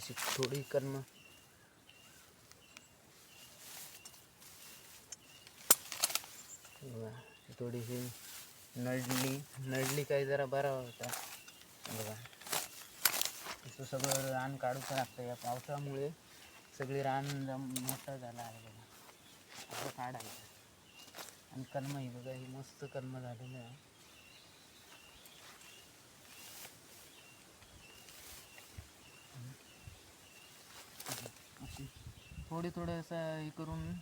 अशी थोडी कर्म थोडीशी नडली नडली काही जरा बरा होता. बघा असं सगळं रान काढूच लागतं या पावसामुळे. सगळी रान जम मोठं झालं आहे बघा. असं काढायचं. आणि कलम ही बघा ही मस्त कर्म झालेलं आहे अशी थोडी थोडं असं हे करून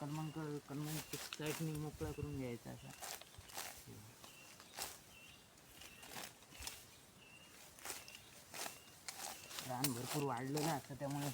कलमांक कलमां साईडनी मोकळा करून घ्यायचा असा. रान भरपूर वाढलं ना आता त्यामुळे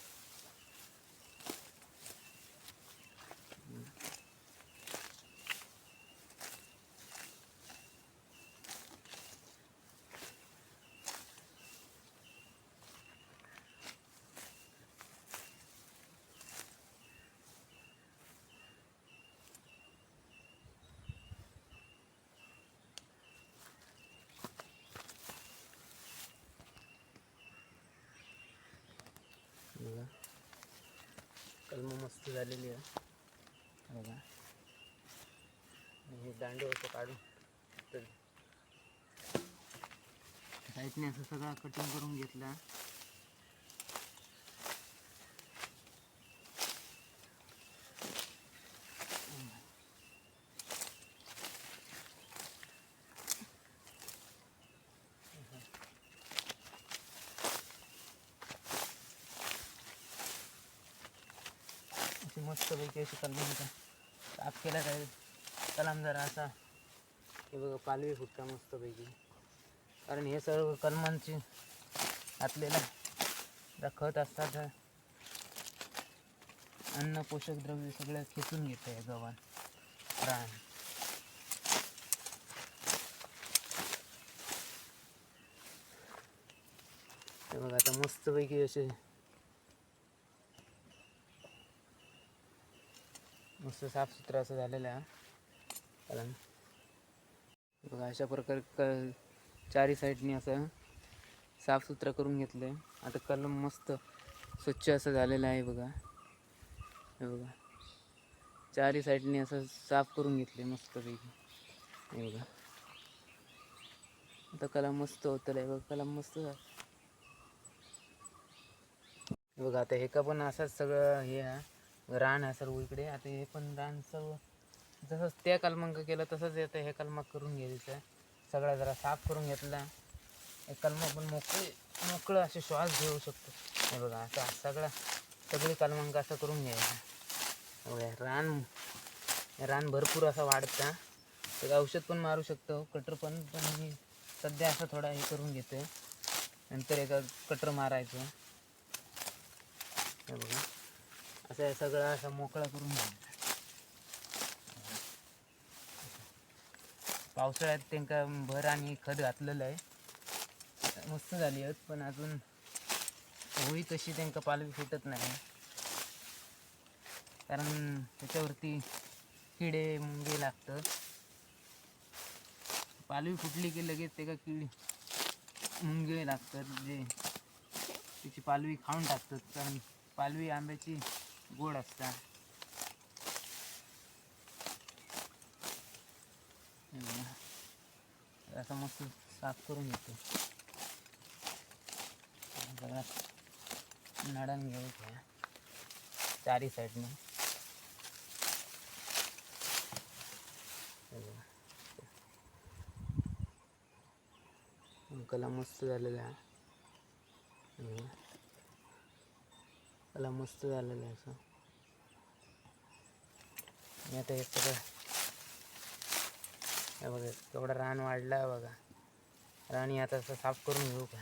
बघा कलम मस्त झालेली आहे. बघा आणि हे दांडे असं काढून. तर साईडने असं सगळा कटिंग करून घेतला. मस्तपैकी अशी कलम साफ केला काय? कलम जरा असा. हे बघा पालवी फुटका मस्तपैकी. कारण हे सर्व कलमांची घातलेला जरा खत असतात अन्न पोषक द्रव्य सगळं खेचून घेतं आहे गव्हाण. रान. हे बघा आता मस्तपैकी असे मस्त साफसुथरं असं झालेलं आहे कारण बघा अशा प्रकारे क चारी साईडनी असं साफसुथरं करून घेतलं आहे आता कलम मस्त स्वच्छ असं झालेलं आहे बघा. हे बघा. चारी साईडनी असं साफ करून घेतले मस्तपैकी. हे बघा. आता कलम मस्त होतं आहे बघा कलम मस्त बघा आता हे का पण असंच सगळं हे आहे. रान आहे सर्व इकडे. आता हे पण रान सर्व जसं त्या कलमांक केलं तसंच येतं हे कलमा करून घ्यायचं आहे सगळा जरा साफ करून घेतला. हे कलमा पण मोकळी मोकळं असे श्वास घेऊ शकतो. हे बघा असा सगळा सगळी कलमांक असं करून घ्यायचं. बघा रान रान भरपूर असा वाढता. तर औषध पण मारू शकतो कटर पण पण मी सध्या असं थोडा हे करून घेतो नंतर एका कटर मारायचं. हे बघा. असं हे सगळं असं मोकळा करून पावसाळ्यात त्यांका भर आणि खत घातलेलं आहे. मस्त झाली आहेत पण अजून होळी तशी त्यांका पालवी फुटत नाही. कारण त्याच्यावरती किडे मुंगे लागतं पालवी फुटली की लगेच ते का किडी मुंगे लागतात जे त्याची पालवी खाऊन टाकतात. कारण पालवी आंब्याची गोड असतात हे बघा. असं मस्त साफ करून घेतो. सगळा नडण घ्यायचं चारी साईडने कला मस्त झालेला. आहे त्याला मस्त झालेलं आहे असं. मी आता हे सगळं हे बघा केवढा रान वाढलं आहे बघा. राणी आता असं साफ करून घेऊ का?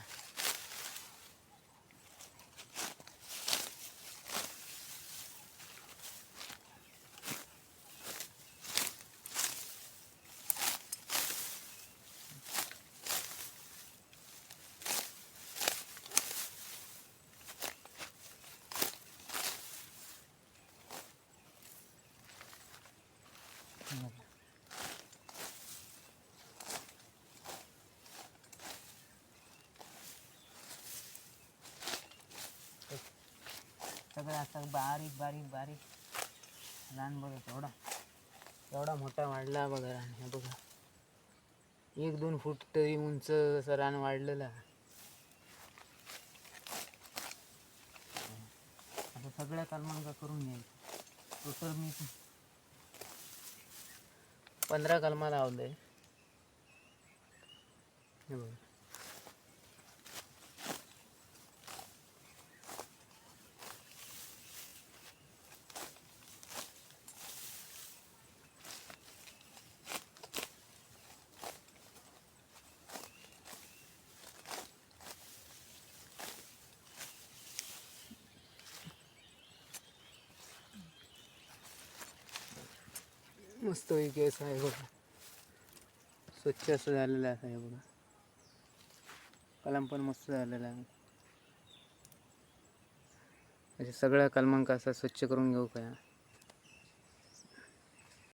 सगळं असं बारीक बारीक बारीक. रान बघा एवढा एवढा मोठा वाढला बघा रान हे बघा. एक दोन फूट तरी उंच असं रान वाढलेलं. आता सगळ्या कलमांका करून घ्यायचं. टोटल मी पंधरा कलमा लावले मस्त पैकी असं आहे बघा. स्वच्छ असं झालेलं आहे बघा. कलम पण मस्त झालेला आहे. म्हणजे सगळ्या कलमांक असा स्वच्छ करून घेऊ काय